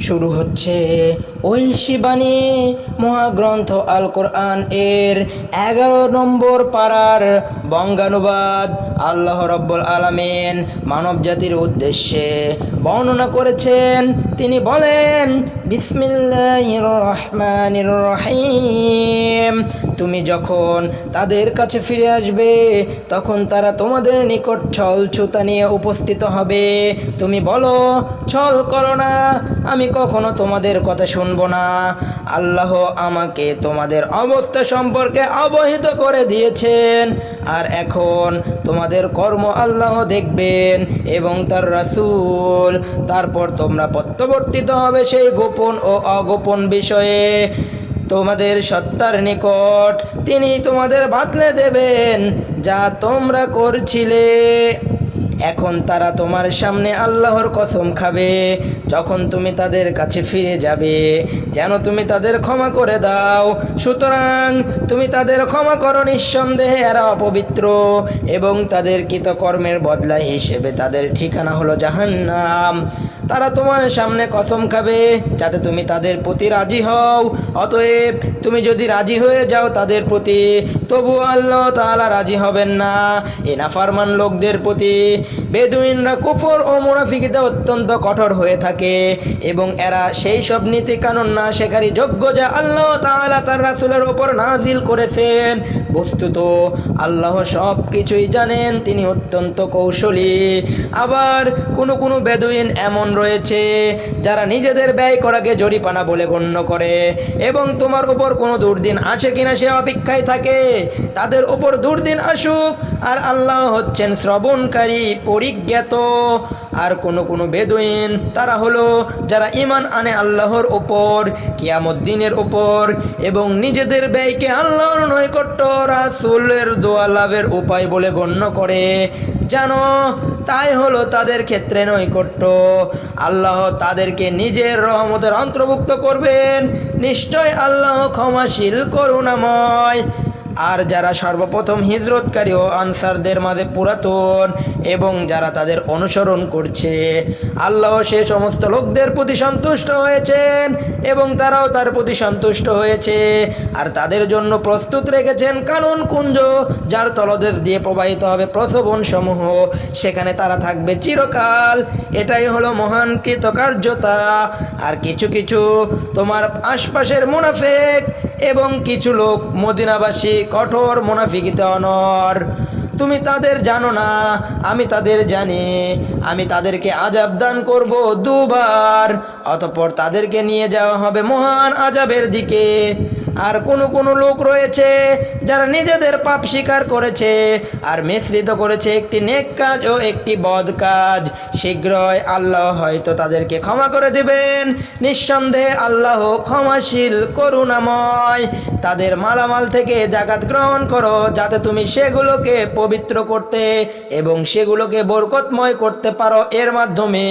শুরু হচ্ছে ঐশী বাণী মহাগ্রন্থ আল কোরআন এর এগারো নম্বর পাড়ার বঙ্গানুবাদ আল্লাহ রব্বুল আলামিন মানব জাতির উদ্দেশ্যে বর্ণনা করেছেন। তিনি বলেন, বিসমিল্লাহির রহিম। তুমি যখন তাদের কাছে ফিরে আসবে, তখন তারা তোমাদের নিকট ছল ছুতা নিয়ে উপস্থিত হবে। তুমি বলো, ছল করো না, আমি কখনো তোমাদের কথা শুনব না। আল্লাহ আমাকে তোমাদের অবস্থা সম্পর্কে অবহিত করে দিয়েছেন। আর এখন তোমাদের কর্ম আল্লাহ দেখবেন এবং তার রাসূল, তারপর তোমরা প্রত্যাবর্তিত হবে সেই গোপন ও অগোপন বিষয়ে। তোমাদের সত্তার নিকট তিনি তোমাদের বাতলে দেবেন যা তোমরা করছিলে। এখন তারা তোমার সামনে আল্লাহর কসম খাবে। যখন তুমি তাদের কাছে ফিরে যাবে, যেন তুমি তাদের ক্ষমা করে দাও। সুতরাং তুমি তাদের ক্ষমা করো নিঃসন্দেহে, এরা অপবিত্র এবং তাদের কৃতকর্মের বদলা হিসেবে তাদের ঠিকানা হলো জাহান্নাম। তারা তোমার সামনে কসম খাবে যাতে তুমি তাদের প্রতি রাজি হও। অতএব তুমি যদি রাজি হয়ে যাও তাদের প্রতি, তবু আল্লাহ তাহলে রাজি হবেন না। এনাফারমান নাফারমান লোকদের প্রতি বেদুইনরা কুফর ও মুনাফিকিতে অত্যন্ত কঠোর হয়ে থাকে এবং এরা সেই সব নীতি কানুন না শেখারই যোগ্য যা আল্লাহ তাআলা তার রাসূলের ওপর নাজিল করেছেন। বস্তুত আল্লাহ সব কিছুই জানেন, তিনি অত্যন্ত কৌশলী। আবার কোনো কোনো বেদুইন এমন রয়েছে যারা নিজেদের ব্যয় করাকে জরিপানা বলে গণ্য করে এবং তোমার উপর কোনো দুর্দিন আসে কিনা সে অপেক্ষায় থাকে। তাদের উপর দুর্দিন আসুক আর আল্লাহ হচ্ছেন শ্রবণকারী পরিজ্ঞাত। আর কোনো কোনো বেদুইন, তারা হলো যারা ইমান আনে আল্লাহর ওপর কিয়ামদ্দিনের ওপর, এবং নিজেদের ব্যয়কে আল্লাহর নৈকট্য, রাসুলের দোয়া লাভের উপায় বলে গণ্য করে। জানো, তাই হলো তাদের ক্ষেত্রে নৈকট্য। আল্লাহ তাদেরকে নিজের রহমতের অন্তর্ভুক্ত করবেন। নিশ্চয় আল্লাহ ক্ষমাশীল, করুণাময়। আর যারা সর্বপ্রথম হিজরতকারী ও আনসারদের মাঝে পুরাতন এবং যারা তাদের অনুসরণ করছে, আল্লাহ সে সমস্ত লোকদের প্রতি সন্তুষ্ট হয়েছেন এবং তারাও তার প্রতি সন্তুষ্ট হয়েছে। আর তাদের জন্য প্রস্তুত রেখেছেন কানুন কুঞ্জ, যার তলদেশ দিয়ে প্রবাহিত হবে প্রসবন সমূহ সেখানে তারা থাকবে চিরকাল। এটাই হলো মহান কৃতকার্যতা। আর কিছু কিছু তোমার আশপাশের মুনাফেক এবং কিছু লোক মদিনাবাসী কঠোর মোনাফিকিতে অনর। তুমি তাদের জানো না, আমি তাদের জানি। আমি তাদেরকে আজাব দান করব দুবার, অতঃপর তাদেরকে নিয়ে যাওয়া হবে মহান আজাবের দিকে। আর কোনো কোনো লোক রয়েছে যারা নিজেদের পাপ স্বীকার করেছে আর মিশ্রিত করেছে একটি নেক কাজ ও একটি বদ কাজ। শীঘ্রই আল্লাহ হয়তো তাদেরকে ক্ষমা করে দিবেন। নিঃসন্দেহে আল্লাহ ক্ষমাশীল, করুণাময়। তাদের মালামাল থেকে জাকাত গ্রহণ করো যাতে তুমি সেগুলোকে পবিত্র করতে এবং সেগুলোকে বরকতময় করতে পারো এর মাধ্যমে।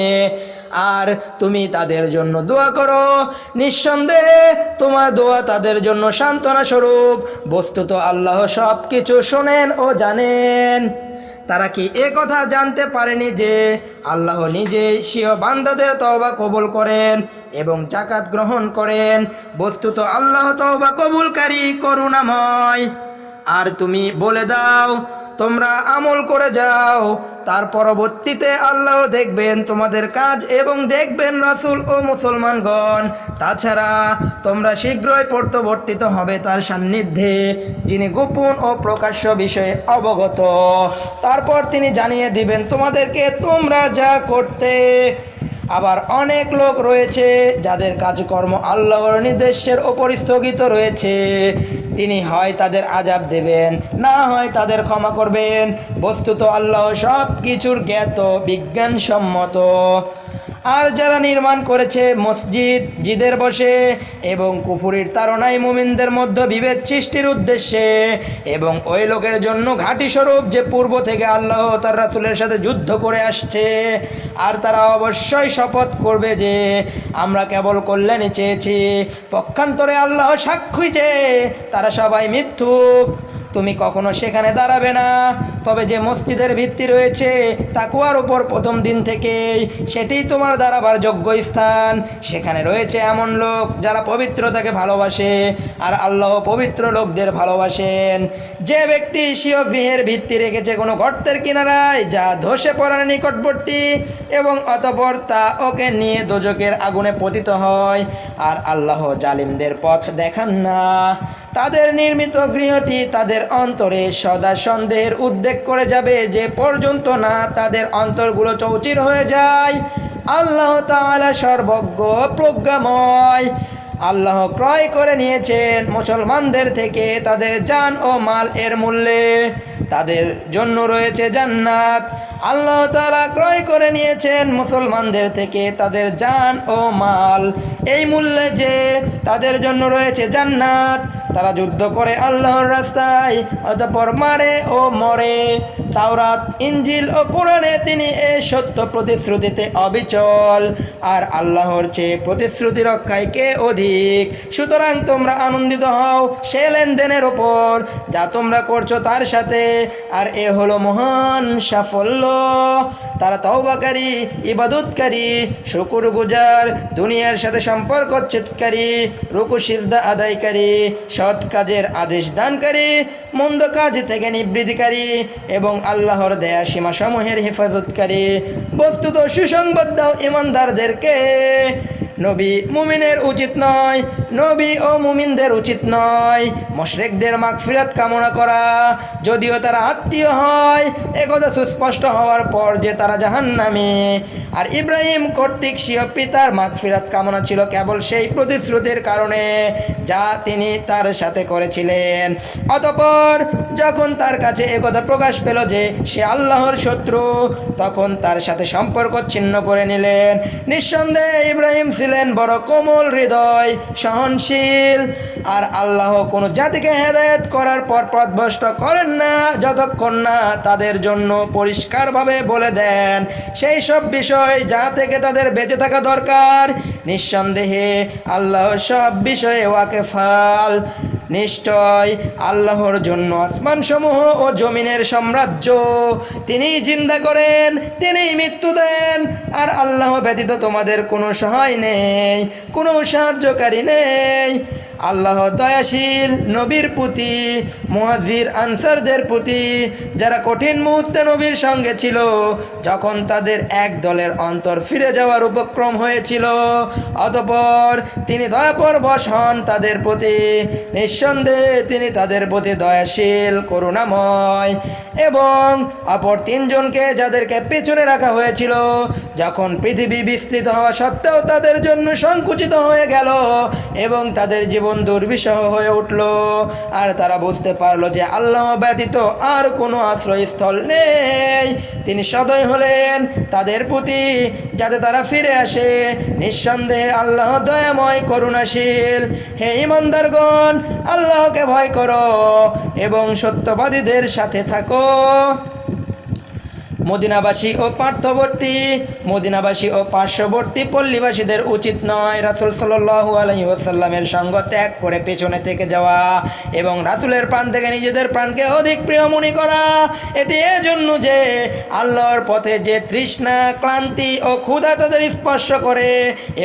আর তুমি তাদের জন্য দোয়া করো। নিঃসন্দেহে তোমার দোয়া তাদের জন্য সান্ত্বনা স্বরূপ। বস্তুত আল্লাহ সব কিছু শোনেন ও জানেন। তারা কি এ কথা জানতে পারেনি যে আল্লাহ নিজেই স্বীয় বান্দাদের তওবা কবুল করেন এবং জাকাত গ্রহণ করেন। বস্তুত আল্লাহ তওবা কবুলকারী করুণাময়। আর তুমি বলে দাও, তোমরা আমল করে যাও তার পরবর্তীতে আল্লাহ দেখবেন তোমাদের কাজ এবং দেখবেন রাসুল ও মুসলমানগণ। তাছাড়া তোমরা শীঘ্রই প্রত্যাবর্তিত হবে তার সান্নিধ্যে, যিনি গোপন ও প্রকাশ্য বিষয়ে অবগত। তারপর তিনি জানিয়ে দিবেন, তোমাদেরকে তোমরা যা করতে আবার অনেক লোক রয়েছে যাদের কাজকর্ম আল্লাহর নির্দেশের ওপর স্থগিত রয়েছে। তিনি হয় তাদের আজাব দেবেন, না হয় তাদের ক্ষমা করবেন। বস্তুত আল্লাহ সব কিছুর জ্ঞাত, বিজ্ঞানসম্মত। আর যারা নির্মাণ করেছে মসজিদ, জিদের বসে এবং কুফুরির তারনাই মুমিনদের মধ্যে বিভেদ সৃষ্টির উদ্দেশ্যে এবং ওই লোকের জন্য ঘাঁটি স্বরূপ যে পূর্ব থেকে আল্লাহ তার রাসুলের সাথে যুদ্ধ করে আসছে, আর তারা অবশ্যই শপথ করবে যে আমরা কেবল কল্যাণই চেয়েছি। পক্ষান্তরে আল্লাহ সাক্ষী যে তারা সবাই মিথ্যুক। তুমি কখনো সেখানে দাঁড়াবে না। তবে যে মসজিদের ভিত্তি রয়েছে, তাকুয়ার উপর প্রথম দিন থেকেই সেটি তোমার দাঁড়াবার যোগ্য স্থান। সেখানে রয়েছে এমন লোক যারা পবিত্রতাকে ভালোবাসে আর আল্লাহ পবিত্র লোকদের ভালোবাসেন। যে ব্যক্তি স্বীয় গৃহের ভিত্তি রেখেছে কোনো গর্তের কিনারায়, যা ধসে পড়ার নিকটবর্তী এবং অতপর তা ওকে নিয়ে দোজকের আগুনে পতিত হয়। আর আল্লাহ জালিমদের পথ দেখান না। তাদের নির্মিত গৃহটি তাদের অন্তরে সদা সন্দেহের উদ্বেগ করে যাবে যে পর্যন্ত না তাদের অন্তরগুলো চৌচির হয়ে যায়। আল্লাহ তালা সর্বজ্ঞ প্রজ্ঞাময়। আল্লাহ ক্রয় করে নিয়েছেন মুসলমানদের থেকে তাদের জান ও মাল এর মূল্যে। তাদের জন্য রয়েছে জান্নাত। আল্লাহ তাআলা ক্রয় করে নিয়েছেন মুসলমানদের থেকে তাদের জান ও মাল। এই মূল্যে যে তাদের জন্য রয়েছে জান্নাত। তারা যুদ্ধ করে আল্লাহর রাস্তায়, অতপর মারে ও মরে। তাওরাত ইঞ্জিল ও কোরআনে তিনি এ সত্য প্রতিশ্রুতিতে অবিচল। আর আল্লাহর চেয়ে প্রতিশ্রুতি রক্ষায় কে অধিক? সুতরাং তোমরা আনন্দিত হও সে লেনদেনের ওপর, যা তোমরা করছ তার সাথে। আর এ হলো মহান সাফল্য। তারা তওবাকারী ইবাদতকারী শুকুর গুজার দুনিয়ার সাথে সম্পর্ক ছেদকারী রুকু, সিজদা আদায়কারী সৎ কাজের আদেশ দানকারী মন্দ কাজ থেকে নিবৃত্তিকারী এবং আল্লাহর দেয়া সীমাসমূহের হেফাজতকারী বস্তুত সুসংবাদ দাও ইমানদারদেরকে নবী মুমিনের উচিত নয় নবী ও মুমিনদের উচিত নয়। মশরেকদের মাগফিরাত কামনা করা। যদিও তারা আত্মীয় হয় একথা সুস্পষ্ট হওয়ার পর যে তারা জাহান্নামে। আর ইব্রাহিম কর্তৃক স্বীয় পিতার মাগফিরাত কামনা ছিল কেবল সেই প্রতিশ্রুতির কারণে যা তিনি তার সাথে করেছিলেন। অতপর যখন তার কাছে একথা প্রকাশ পেল যে সে আল্লাহর শত্রু, তখন তার সাথে সম্পর্ক ছিন্ন করে নিলেন। নিঃসন্দেহে ইব্রাহিম ছিলেন বড় কোমল হৃদয় সহনশীল। আর আল্লাহ কোনো জাতিকে হেদায়ত করার পর পথভ্রষ্ট করেন না, যতক্ষণ না তাদের জন্য পরিষ্কারভাবে বলে দেন। সেই সব বিষয় যা থেকে তাদের বেঁচে থাকা দরকার, নিঃসন্দেহে আল্লাহ সব বিষয়ে ওয়াকেফাল। নিশ্চয় আল্লাহর জন্য আসমানসমূহ ও জমিনের সাম্রাজ্য। তিনি চিন্তা করেন তিনিই মৃত্যু দেন, আর আল্লাহ ব্যতীত তোমাদের কোনো সহায় নেই, কোনো সাহায্যকারী নেই। আল্লাহ দয়াশীল নবীর প্রতি মুহাজির আনসারদের প্রতি যারা কঠিন মুহূর্তে নবীর সঙ্গে ছিল, যখন তাদের এক দলের অন্তর ফিরে যাওয়ার উপক্রম হয়েছিল। অতপর তিনি দয়াপরবশ হন তাদের প্রতি। নিঃসন্দেহে তিনি তাদের প্রতি দয়াশীল, করুণাময় এবং অপর তিনজনকে যাদেরকে পেছনে রাখা হয়েছিল, যখন পৃথিবী বিস্তৃত হওয়া সত্ত্বেও তাদের জন্য সংকুচিত হয়ে গেল এবং তাদের জীবন দুর্বিষহ হয়ে উঠল। আর তারা বুঝতে পারল যে আল্লাহ ব্যতীত আর কোনো আশ্রয়স্থল নেই। তিনি সদয় হলেন তাদের প্রতি, যাতে তারা ফিরে আসে। নিঃসন্দেহে আল্লাহ দয়াময় করুণাশীল। হে ইমানদারগণ, আল্লাহকে ভয় করো এবং সত্যবাদীদের সাথে থাকো। মদিনাবাসী ও পার্থবর্তী, মদিনাবাসী ও পার্শ্ববর্তী পল্লীবাসীদের উচিত নয় রাসুল সাল্লাহু আলহি ওসাল্লামের সঙ্গ ত্যাগ করে পেছনে থেকে যাওয়া এবং রাসুলের প্রাণ থেকে নিজেদের প্রাণকে অধিক প্রিয় মনে করা। এটি এজন্য যে আল্লাহর পথে যে তৃষ্ণা, ক্লান্তি ও ক্ষুধা তাদের স্পর্শ করে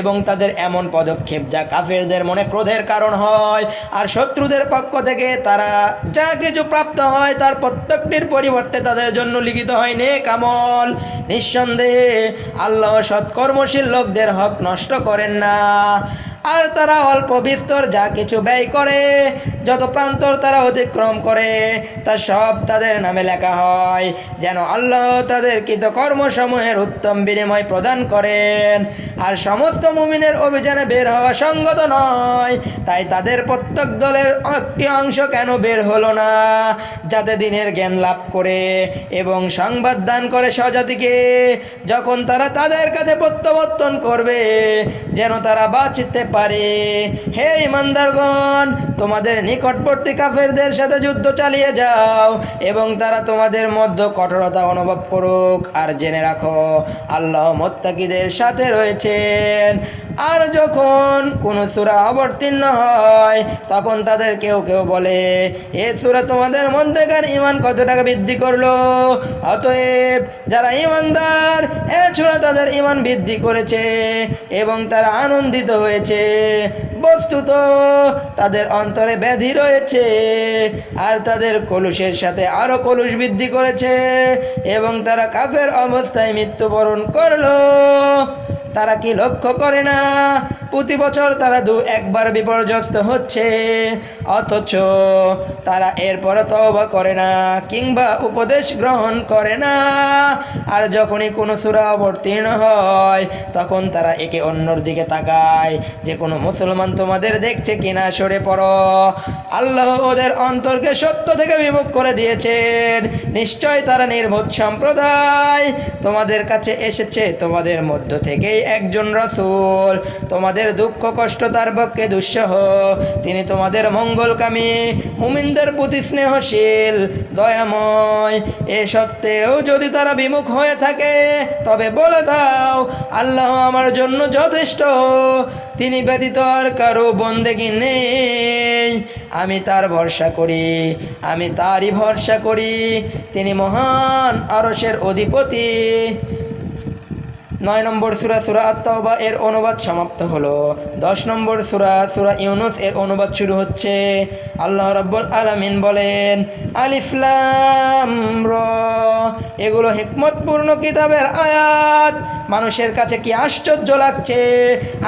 এবং তাদের এমন পদক্ষেপ যা কাফেরদের মনে ক্রোধের কারণ হয় আর শত্রুদের পক্ষ থেকে তারা যা কিছু প্রাপ্ত হয় তার প্রত্যেকটির পরিবর্তে তাদের জন্য লিখিত হয়, নেক আমল। নিঃসন্দেহে আল্লাহ সৎকর্মশীল লোকদের হক নষ্ট করেন না। আর তারা অল্প বিস্তর যা কিছু ব্যয় করে, যত প্রান্তর তারা অতিক্রম করে, তা সব তাদের নামে লেখা হয়। যেন আল্লাহ তাদের কৃত কর্মসমূহের উত্তম বিনিময় প্রদান করেন। আর সমস্ত মুমিনের অভিযানে বের হওয়া সঙ্গত নয়। তাই তাদের প্রত্যেক দলের একটি অংশ কেন বের হলো না? যাতে দিনের জ্ঞান লাভ করে এবং সংবাদ দান করে স্বজাতিকে। যখন তারা তাদের কাছে প্রত্যাবর্তন করবে, যেন তারা বাঁচতে পারে। হে ইমানদারগণ, তোমাদের নিকটবর্তী কাফেরদের সাথে যুদ্ধ চালিয়ে যাও এবং তারা তোমাদের মধ্যে কঠোরতা অনুভব করুক। আর জেনে রাখো, আল্লাহ মোত্তাকিদের সাথে রয়েছেন। আর যখন কোনো সুরা অবতীর্ণ হয়, তখন তাদের কেউ কেউ বলে, এ সুরা তোমাদের মধ্যেকার ইমান কত টাকা বৃদ্ধি করল? অতএব যারা ইমানদার এ সুরা তাদের ইমান বৃদ্ধি করেছে এবং তারা আনন্দিত হয়েছে। বস্তুত তাদের অন্তরে ব্যাধি রয়েছে আর তাদের কলুষের সাথে আরও কলুষ বৃদ্ধি করেছে এবং তারা কাফের অবস্থায় মৃত্যুবরণ করল। তারা কি লক্ষ্য করে না? প্রতি বছর তারা দু একবার বিপর্যস্ত হচ্ছে। অথচ তারা এরপর তওবা করে না, কিংবা উপদেশ গ্রহণ করে না। আর যখনই কোনো সুরা অবতীর্ণ হয়, তখন তারা একে অন্যর দিকে তাকায়। যে কোনো মুসলমান তোমাদের দেখছে কিনা, সরে পড়ো। আল্লাহ ওদের অন্তরকে সত্য থেকে বিমুখ করে দিয়েছেন। নিশ্চয় তারা নির্বোধ সম্প্রদায়। তোমাদের কাছে এসেছে, তোমাদের মধ্য থেকেই একজন রসুল। তোমাদের দুঃখ, কষ্ট তার পক্ষে দুঃসহ। তিনি তোমাদের মঙ্গলকামী, মুমিনদের প্রতি স্নেহশীল, দয়াময়। এ সত্ত্বেও যদি তারা বিমুখ হয়ে থাকে, তবে বলে দাও, আল্লাহ আমার জন্য যথেষ্ট। তিনি ব্যতীত আর কারও বন্দেগি নেই। আমি তার ভরসা করি, আমি তারই ভরসা করি। তিনি মহান আরসের অধিপতি। নয় নম্বর সুরা সুরা আত্মাওবা এর অনুবাদ সমাপ্ত হলো। দশ নম্বর সুরা সুরা ইউনুস এর অনুবাদ শুরু হচ্ছে। আল্লাহ রাব্বুল আলামিন বলেন আলিফলাম র। এগুলো হিকমতপূর্ণ কিতাবের আয়াত। মানুষের কাছে কি আশ্চর্য লাগছে?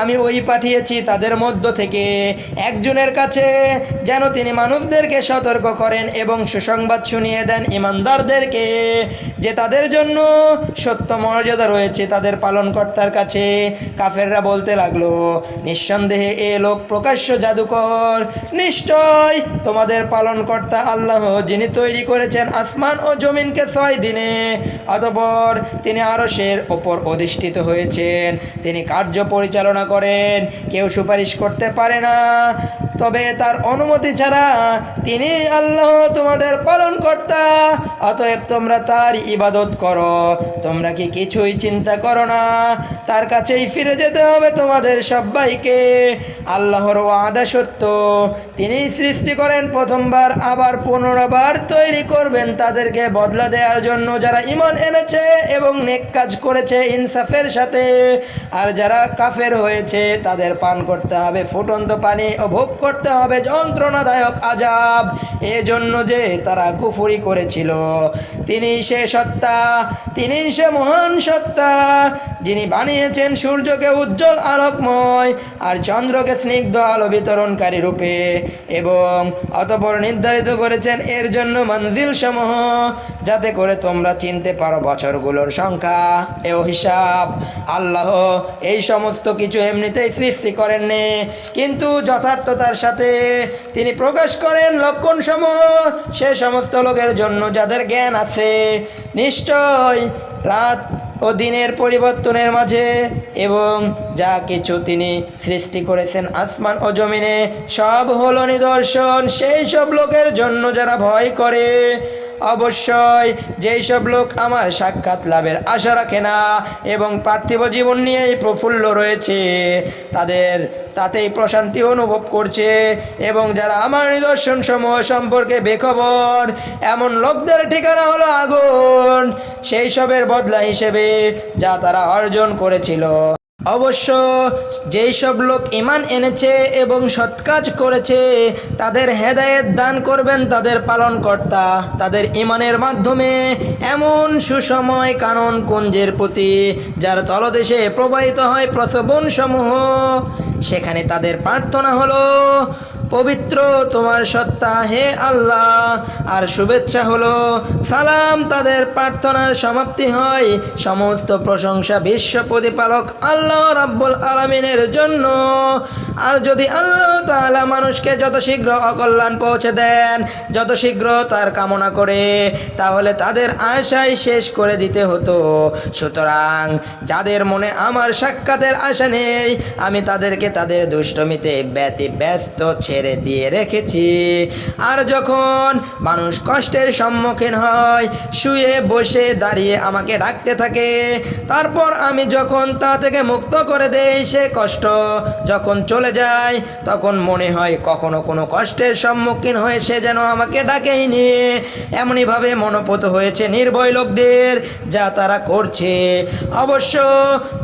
আমি ওই পাঠিয়েছি তাদের মধ্য থেকে। একজনের কাছে যেন তিনি মানুষদেরকে সতর্ক করেন এবং সুসংবাদ শুনিয়ে দেন ইমানদারদেরকে, যে তাদের জন্য সত্য মর্যাদা রয়েছে, তাদের পালনকর্তার কাছে কাফেররা বলতে লাগল, নিঃসন্দেহে এ লোক প্রকাশ্য জাদুকর। নিশ্চয় তোমাদের পালনকর্তা আল্লাহ যিনি তৈরি করেছেন আসমান ও জমিনকে ছয় দিনে, অতপর তিনি আরশের ওপর অধিষ্ঠিত হয়েছেন। তিনি কার্য পরিচালনা করেন, কেউ সুপারিশ করতে পারে না। তবে তার অনুমতি ছাড়া তিনি আল্লাহ তোমাদের পালনকর্তা। অতএব তোমরা তার ইবাদত করো। তোমরা কি কিছুই চিন্তা করো না? তার কাছেই ফিরে যেতে হবে তোমাদের সবাইকে। আল্লাহর ওয়াদা সত্য। তিনি সৃষ্টি করেন প্রথমবার, আবার পুনরাবার তৈরি করবেন তাদেরকে বদলা দেওয়ার জন্য যারা ইমান এনেছে এবং নেক কাজ করেছে ইনসাফের সাথে। আর যারা কাফের হয়েছে, তাদের পান করতে হবে ফুটন্ত পানি ও ভোগ করতে হবে যন্ত্রণাদায়ক আজাব। এজন্য যে তারা কুফুরি করেছিল। তিনি সে সত্তা, তিনি সে মহান সত্তা। যিনি বানিয়েছেন সূর্যকে উজ্জ্বল আলোকময় আর চন্দ্রকে স্নিগ্ধ আলো বিতরণকারী রূপে এবং অতপর নির্ধারিত করেছেন এর জন্য মঞ্জিল সমূহ যাতে করে তোমরা চিনতে পারো বছরগুলোর সংখ্যা। এও হিসাব, আল্লাহ এই সমস্ত কিছু এমনিতেই সৃষ্টি করেননি, কিন্তু যথার্থতার সাথে তিনি প্রকাশ করেন লক্ষণ সমূহ সে সমস্ত লোকের জন্য যাদের জ্ঞান আছে, নিশ্চয় রাত ও দিনের পরিবর্তনের মাঝে এবং যা কিছু তিনি সৃষ্টি করেছেন আসমান ও জমিনে, সব হলো নিদর্শন। সেই সব লোকের জন্য যারা ভয় করে অবশ্যই যেই সব লোক আমার সাক্ষাৎ লাভের আশা রাখে না এবং পার্থিব জীবন নিয়েই প্রফুল্ল রয়েছে, তাদের তাতেই প্রশান্তি অনুভব করছে এবং যারা আমার নিদর্শন সমূহ সম্পর্কে বেখবর, এমন লোকদের ঠিকানা হলো আগুন। সেই সবের বদলা হিসেবে যা তারা অর্জন করেছিল। অবশ্য যেই সব লোক ইমান এনেছে এবং সৎকাজ করেছে, তাদের হেদায়েত দান করবেন তাদের পালনকর্তা। তাদের ইমানের মাধ্যমে এমন সুসময় কানন কুঞ্জের প্রতি, যার তলদেশে প্রবাহিত হয় প্রসবন সমূহ সেখানে তাদের প্রার্থনা হলো পবিত্র তোমার সত্তা, হে আল্লাহ। আর শুভেচ্ছা হলো, সালাম তাদের, প্রার্থনার সমাপ্তি হয়। সমস্ত প্রশংসা বিশ্ব প্রতিপালক আল্লাহ রাব্বুল আলমিনের জন্য। আর যদি আল্লাহ তাআলা মানুষকে যত শীঘ্র অকল্যাণ পৌঁছে দেন, যত শীঘ্র তার কামনা করে, তাহলে তাদের আশাই শেষ করে দিতে হতো। সুতরাং যাদের মনে আমার সাক্ষাতের আশা নেই, আমি তাদেরকে তাদের দুষ্টমিতে ব্যতি ব্যস্ত ছেড়ে ছেড়ে দিয়ে রেখেছি। আর যখন মানুষ কষ্টের সম্মুখীন হয়, শুয়ে বসে দাঁড়িয়ে আমাকে ডাকতে থাকে। তারপর আমি যখন তা থেকে মুক্ত করে দেই, সে কষ্ট যখন চলে যায়, তখন মনে হয় কখনো কোনো কষ্টের সম্মুখীন হয়ে সে যেন আমাকে ডাকেই নিয়ে এমনইভাবে মনোপুত হয়েছে নির্ভয় লোকদের, যা তারা করছে। অবশ্য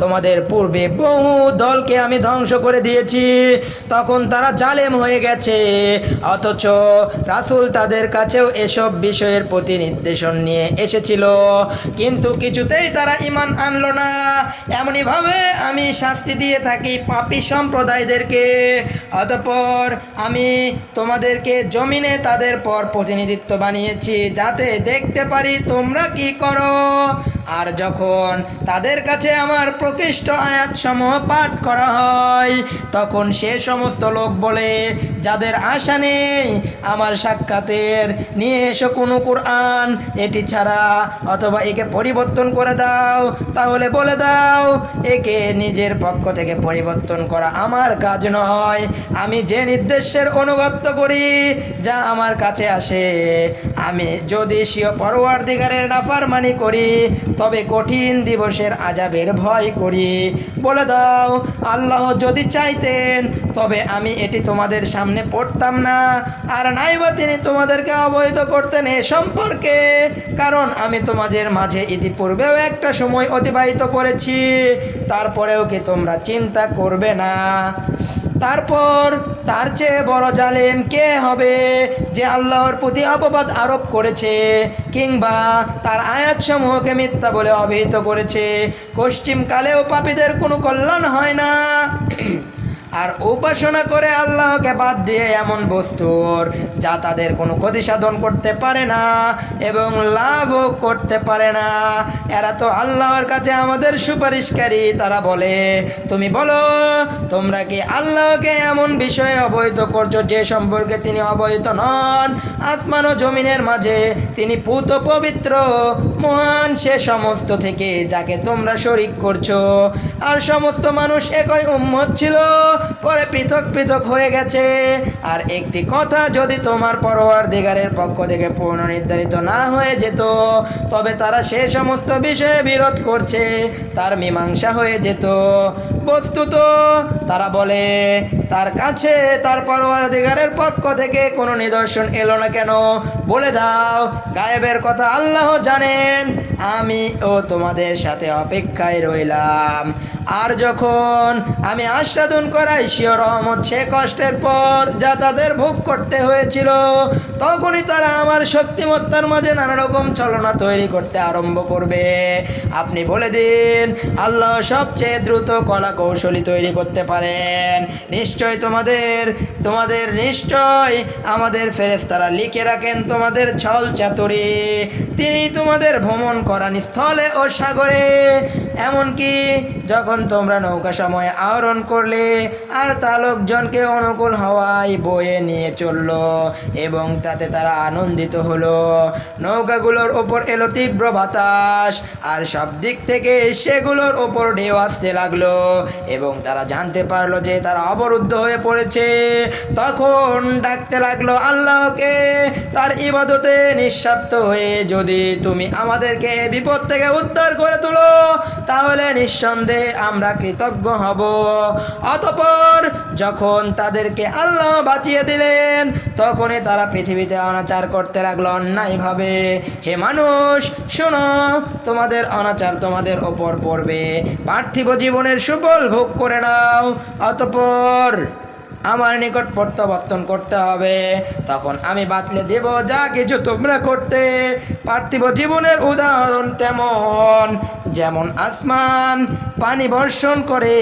তোমাদের পূর্বে বহু দলকে আমি ধ্বংস করে দিয়েছি। তখন তারা জালেম হয়ে গেছে অথচ রাসূল তাদের কাছেও এসব বিষয়ের প্রতি নির্দেশন নিয়ে এসেছিল। কিন্তু কিছুতেই তারা ইমান আনলো না। এমনইভাবে আমি শাস্তি দিয়ে থাকি পাপি সম্প্রদায়দেরকে। অতপর আমি তোমাদেরকে জমিনে তাদের পর প্রতিনিধিত্ব বানিয়েছি, যাতে দেখতে পারি তোমরা কি করো। আর যখন তাদের কাছে আমার প্রকৃষ্ট আয়াতসমূহ পাঠ করা হয়, তখন সে সমস্ত লোক বলে, যাদের আশা নেই, আমার সাক্ষাতের নিয়ে এসো কোনো কোরআন, এটি ছাড়া অথবা একে পরিবর্তন করে দাও। তাহলে বলে দাও, একে নিজের পক্ষ থেকে পরিবর্তন করা আমার কাজ নয়। আমি যে নির্দেশের অনুগত্য করি, যা আমার কাছে আসে। আমি যদি সিও পরোয়ার দিগারের নাফারমানি করি তবে কঠিন দিবসের আজাবের ভয় করি। বলে দাও, আল্লাহ যদি চাইতেন, তবে আমি এটি তোমাদের সামনে পড়তাম না। আর নাইবা তিনি তোমাদেরকে অবহিত করতেন এ সম্পর্কে, কারণ আমি তোমাদের মাঝে ইতিপূর্বেও একটা সময় অতিবাহিত করেছি। তারপরেও কি তোমরা চিন্তা করবে না? তারপর তার চেয়ে বড় জালেম কে হবে যে আল্লাহর প্রতি অপবাদ আরোপ করেছে কিংবা তার আয়াতসমূহকে মিথ্যা বলে অভিহিত করেছে? পশ্চিমকালেও পাপীদের কোনো কল্যাণ হয় না। আর উপাসনা করে আল্লাহকে বাদ দিয়ে এমন বস্তুর যা তাদের কোনো ক্ষতি সাধন করতে পারে না এবং লাভও করতে পারে না। এরা তো আল্লাহর কাছে আমাদের সুপারিশকারী। তারা বলে, তুমি বলো, তোমরা কি আল্লাহকে এমন বিষয়ে অবহিত করছ যে সম্পর্কে তিনি অবহিত নন? আসমান ও জমিনের মাঝে তিনি পুত পবিত্র, মহান সে সমস্ত থেকে যাকে তোমরা শরিক করছ। আর সমস্ত মানুষ একই উম্মত ছিল। পরে পৃথক পৃথক হয়ে গেছে। আর একটি কথা যদি তোমার পরোয়ার দিগারের পক্ষ থেকে পূর্ণ নির্ধারিত না হয়ে যেত, তবে তারা সে সমস্ত বিষয়ে বিরোধ করছে, তার মীমাংসা হয়ে যেত। বস্তুত তারা বলে, তার কাছে তার পরোয়ার দিগারের পক্ষ থেকে কোনো নিদর্শন এলো না কেন? বলে দাও, গায়েবের কথা আল্লাহ জানেন, আমি ও তোমাদের সাথে অপেক্ষায় রইলাম। আর যখন আমি আস্বাদন করাই, শিও রহমত সে কষ্টের পর যা তাদের ভোগ করতে হয়েছিল, তখনই তারা আমার শক্তিমত্তার মাঝে নানা রকম ছলনা তৈরি করতে আরম্ভ করবে। আপনি বলে দিন, আল্লাহ সবচেয়ে দ্রুত কলা কৌশলী তৈরি করতে পারেন। নিশ্চয় তোমাদের তোমাদের নিশ্চয় আমাদের ফেরেস্তারা লিখে রাখেন তোমাদের ছল চাতুরি। তিনি তোমাদের ভ্রমণ করান স্থলে ও সাগরে। এমনকি যখন তোমরা নৌকা সময় আহরণ করলে, আর তা লোকজনকে অনুকূল হওয়ায় বয়ে নিয়ে চলল এবং তাতে তারা আনন্দিত হলো। নৌকাগুলোর ওপর এলো তীব্র বাতাস, আর সব দিক থেকে সেগুলোর ওপর ঢেউ আসতে লাগল এবং তারা জানতে পারল যে তারা অবরুদ্ধ হয়ে পড়েছে। তখন ডাকতে লাগল, আল্লাহকে, তার ইবাদতে নিঃস্বার্থ হয়ে যদি তুমি আমাদেরকে বিপদ থেকে উদ্ধার করে তুলো, তাহলে নিঃসন্দেহে আমরা কৃতজ্ঞ হব। অতপর যখন তাদেরকে আল্লাহ বাঁচিয়ে দিলেন, তখনই তারা পৃথিবীতে অনাচার করতে লাগল অন্যায়ভাবে। হে মানুষ, শোনো, তোমাদের অনাচার তোমাদের ওপর পড়বে। পার্থিব জীবনের সুফল ভোগ করে নাও। অতপর আমার নিকট প্রত্যাবর্তন করতে হবে। তখন আমি বাতলে দেব যা কিছু তোমরা করতে। পার্থিব জীবনের উদাহরণ তেমন, যেমন আসমান পানি বর্ষণ করে,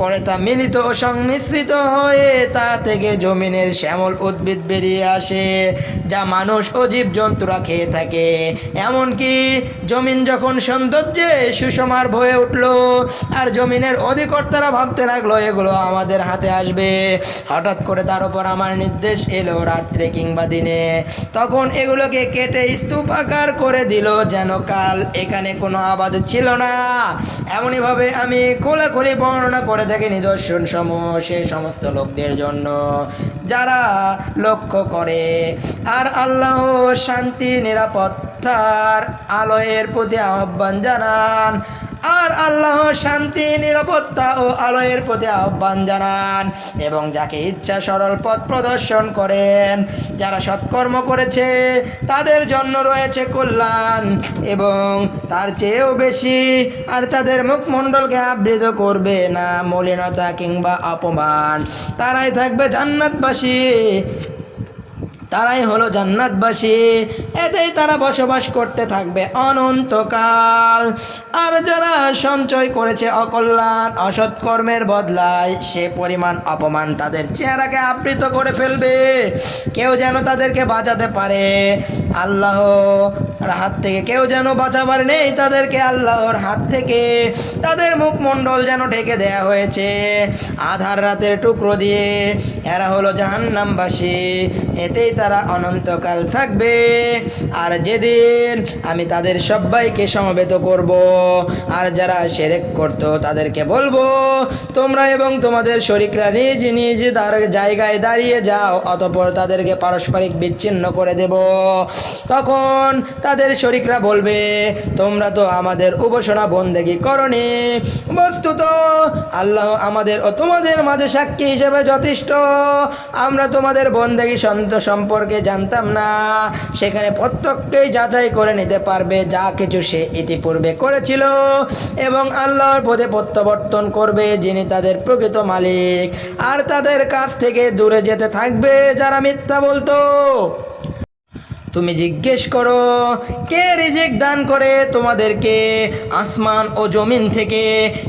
পরে তা মিলিত ও সংমিশ্রিত হয়ে তা থেকে জমিনের শ্যামল উদ্ভিদ বেরিয়ে আসে, যা মানুষ ও জীবজন্তুরা খেয়ে থাকে। এমনকি জমিন যখন সৌন্দর্যে সুষমার ভয়ে উঠল, আর জমিনের অধিকর্তারা ভাবতে লাগল, এগুলো আমাদের হাতে আসবে। হঠাৎ করে তার উপর আমার নির্দেশ এলো রাত্রে কিংবা দিনে। তখন এগুলোকে কেটে স্তূপ আকার করে দিল যেন কাল এখানে কোনো আবাদ ছিল না। এমনইভাবে আমি খোলাখুলি বর্ণনা করে থাকি নিদর্শন সমূহ সে সমস্ত লোকদের জন্য, যারা লক্ষ্য করে। আর আল্লাহ শান্তি, নিরাপত্তার আলোয়ের প্রতি আহ্বান জানান। আর আল্লাহ শান্তি, নিরাপত্তা ও আলোয়ের প্রতি আহ্বান জানান এবং যাকে ইচ্ছা সরল পথ প্রদর্শন করেন। যারা সৎকর্ম করেছে, তাদের জন্য রয়েছে কল্যাণ এবং তার চেয়েও বেশি আর তাদের মুখমণ্ডলকে আবৃত করবে না মলিনতা কিংবা অপমান। তারাই থাকবে জান্নাতবাসী। তারাই হলো জান্নাতবাসী। এতেই তারা বসবাস করতে থাকবে অনন্তকাল। আর যারা সঞ্চয় করেছে অকল্যাণ অসৎকর্মের বদলায়, সে পরিমাণ অপমান তাদের চেহারাকে আবৃত করে ফেলবে। কেউ যেন তাদেরকে বাঁচাতে পারে। আল্লাহর হাত থেকে কেউ যেন বাঁচাবার নেই তাদেরকে। আল্লাহর হাত থেকে তাদের মুখমণ্ডল যেন ঢেকে দেয়া হয়েছে। আধার রাতের টুকরো দিয়ে এরা হলো জাহান্নামবাসী। এতেই তারা অনন্তকাল থাকবে। আর যেদিন আমি তাদের সবাইকে সমবেত করব, আর যারা সেরেক করত তাদেরকে বলব, তোমরা এবং তোমাদের শরিকরা নিজ নিজ তার জায়গায় দাঁড়িয়ে যাও, অতপর তাদেরকে পারস্পরিক বিচ্ছিন্ন করে দেব। তখন তাদের শরিকরা বলবে, তোমরা তো আমাদের উপাসনা বন্দেগি করনি। বস্তুত আল্লাহ আমাদের ও তোমাদের মাঝে সাক্ষী হিসেবে যথেষ্ট। আমরা তোমাদের বন্দেগি সন্ত সম্পর্কে জানতাম না। সেখানে প্রত্যেককেই যাচাই করে নিতে পারবে, যা কিছু সে ইতিপূর্বে করেছিল। এবং আল্লাহর পথে প্রত্যাবর্তন করবে যিনি তাদের প্রকৃত মালিক। আর তাদের কাছ থেকে দূরে যেতে থাকবে যারা মিথ্যা বলতো। তুমি জিজ্ঞেস করো, কে রিজিক দান করে তোমাদেরকে আসমান ও জমিন থেকে,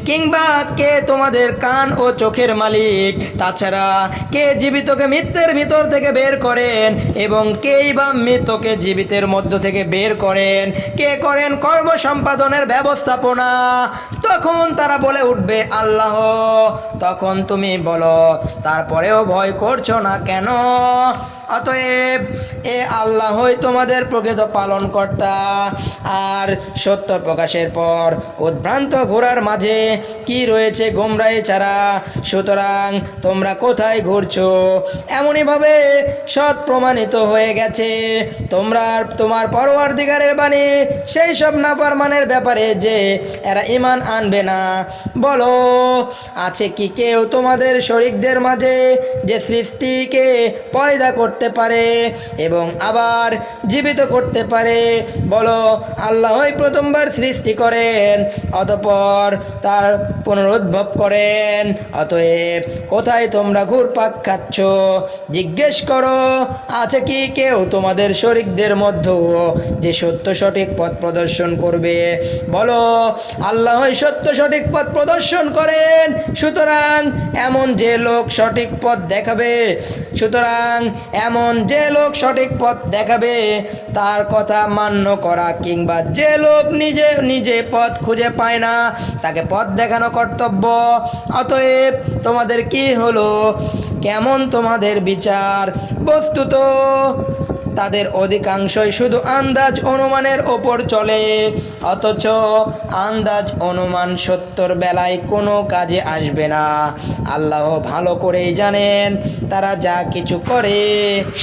কিংবা কে তোমাদের কান ও চোখের মালিক? তাছাড়া কে জীবিতকে মৃত্যের ভিতর থেকে বের করেন, এবং কেই বা মৃতকে জীবিতের মধ্য থেকে বের করেন? কে করেন কর্ম সম্পাদনের ব্যবস্থাপনা? তখন তারা বলে উঠবে, আল্লাহ। তখন তুমি বলো, তারপরেও ভয় করছ না কেন? অতএব এ আল্লাহই তোমাদের প্রকৃত পালনকর্তা। আর সত্য প্রকাশের পর উদ্ভ্রান্ত ঘোরার মাঝে কি রয়েছে গোমরাই ছাড়া? সুতরাং তোমরা কোথায় ঘুরছো? এমনইভাবে সৎ প্রমাণিত হয়ে গেছে। তোমরা তোমার পরওয়ার দিগারের বাণী সেই সব নাফরমানের ব্যাপারে যে এরা ইমান আনবে না। বলো, আছে কি কেউ তোমাদের শরিকদের মাঝে যে সৃষ্টিকে পয়দা করতে পারে এবং আবার জীবিত করতে পারে। বলো, আল্লাহই প্রথমবার সৃষ্টি করেন, অতপর তার পুনরুদ্ভব করেন। অতএব কোথায় তোমরা ঘুরপাক খাচ্ছ? জিজ্ঞেস করো, আছে কি কেউ তোমাদের শরিকদের মধ্যেও যে সত্য সঠিক পথ প্রদর্শন করবে? বলো, আল্লাহই সত্য সঠিক পথ প্রদর্শন করেন, সুতরাং এমন যে লোক সঠিক পথ দেখাবে, সুতরাং এমন যে লোক সঠিক পথ দেখাবে, তার কথা মান্য করা কিংবা যে লোক নিজে নিজে পথ খুঁজে পায় না, তাকে পথ দেখানো কর্তব্য। অতএব তোমাদের কি হলো? কেমন তোমাদের বিচার? বস্তুত তাদের অধিকাংশই শুধু আন্দাজ অনুমানের ওপর চলে। অথচ আন্দাজ অনুমান সত্যর বেলায় কোনো কাজে আসবে না। আল্লাহ ভালো করেই জানেন, তারা যা কিছু করে।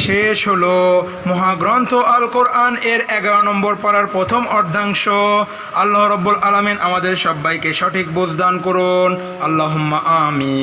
শেষ হলো মহাগ্রন্থ আল কোরআন এর এগারো নম্বর পাড়ার প্রথম অর্ধাংশ। আল্লাহ রব্বুল আলমিন আমাদের সবাইকে সঠিক বোঝদান করুন। আল্লাহুম্মা আমিন।